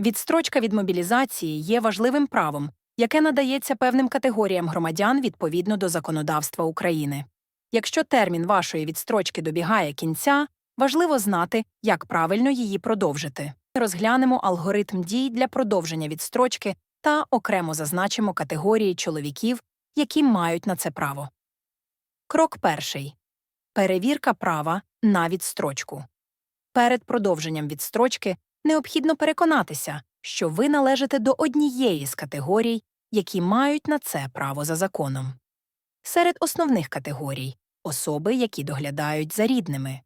Відстрочка від мобілізації є важливим правом, яке надається певним категоріям громадян відповідно до законодавства України. Якщо термін вашої відстрочки добігає кінця, важливо знати, як правильно її продовжити. Розглянемо алгоритм дій для продовження відстрочки та окремо зазначимо категорії чоловіків, які мають на це право. Крок перший. Перевірка права на відстрочку. Перед продовженням відстрочки необхідно переконатися, що ви належите до однієї з категорій, які мають на це право за законом. Серед основних категорій особи, які доглядають за рідними,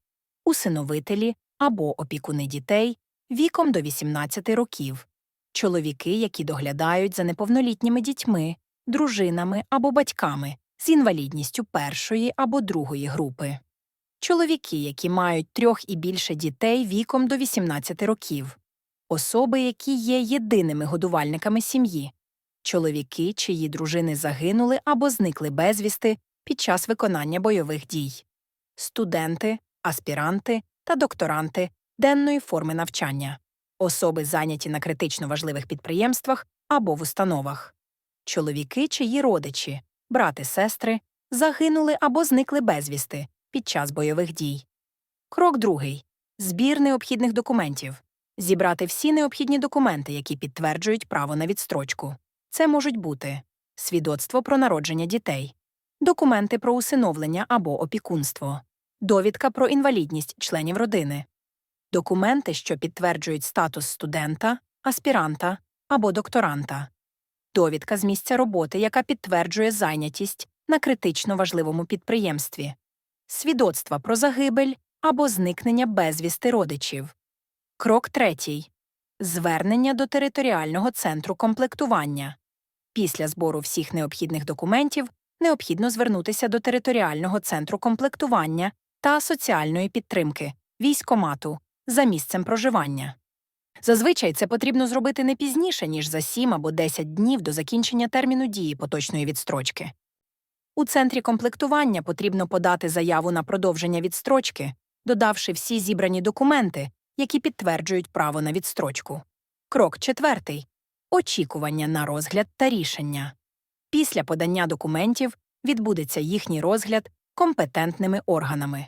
усиновителі або опікуни дітей віком до 18 років, чоловіки, які доглядають за неповнолітніми дітьми, дружинами або батьками з інвалідністю першої або другої групи, чоловіки, які мають трьох і більше дітей віком до 18 років, особи, які є єдиними годувальниками сім'ї, чоловіки, чиї дружини загинули або зникли безвісти під час виконання бойових дій, студенти, аспіранти та докторанти денної форми навчання, особи, зайняті на критично важливих підприємствах або в установах, чоловіки, чиї родичі, брати, сестри загинули або зникли безвісти під час бойових дій. Крок другий збір необхідних документів. Зібрати всі необхідні документи, які підтверджують право на відстрочку. Це можуть бути свідоцтво про народження дітей, документи про усиновлення або опікунство, довідка про інвалідність членів родини, документи, що підтверджують статус студента, аспіранта або докторанта, довідка з місця роботи, яка підтверджує зайнятість на критично важливому підприємстві, свідоцтва про загибель або зникнення безвісти родичів. Крок третій. Звернення до територіального центру комплектування. Після збору всіх необхідних документів необхідно звернутися до територіального центру комплектування та соціальної підтримки військомату за місцем проживання. Зазвичай це потрібно зробити не пізніше, ніж за 7 або 10 днів до закінчення терміну дії поточної відстрочки. У центрі комплектування потрібно подати заяву на продовження відстрочки, додавши всі зібрані документи, які підтверджують право на відстрочку. Крок четвертий очікування на розгляд та рішення. Після подання документів відбудеться їхній розгляд компетентними органами.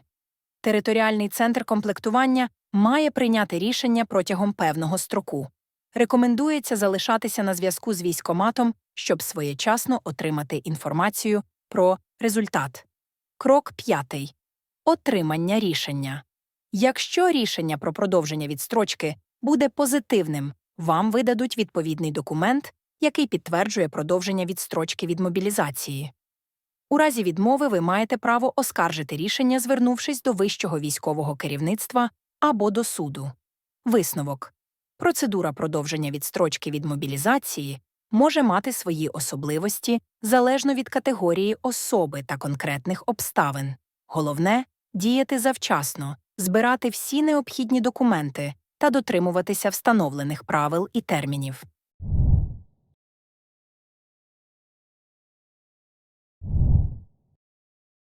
Територіальний центр комплектування має прийняти рішення протягом певного строку. Рекомендується залишатися на зв'язку з військоматом, щоб своєчасно отримати інформацію про результат. Крок п'ятий отримання рішення. Якщо рішення про продовження відстрочки буде позитивним, вам видадуть відповідний документ, який підтверджує продовження відстрочки від мобілізації. У разі відмови ви маєте право оскаржити рішення, звернувшись до вищого військового керівництва або до суду. Висновок процедура продовження відстрочки від мобілізації може мати свої особливості залежно від категорії особи та конкретних обставин. Головне діяти завчасно, збирати всі необхідні документи та дотримуватися встановлених правил і термінів.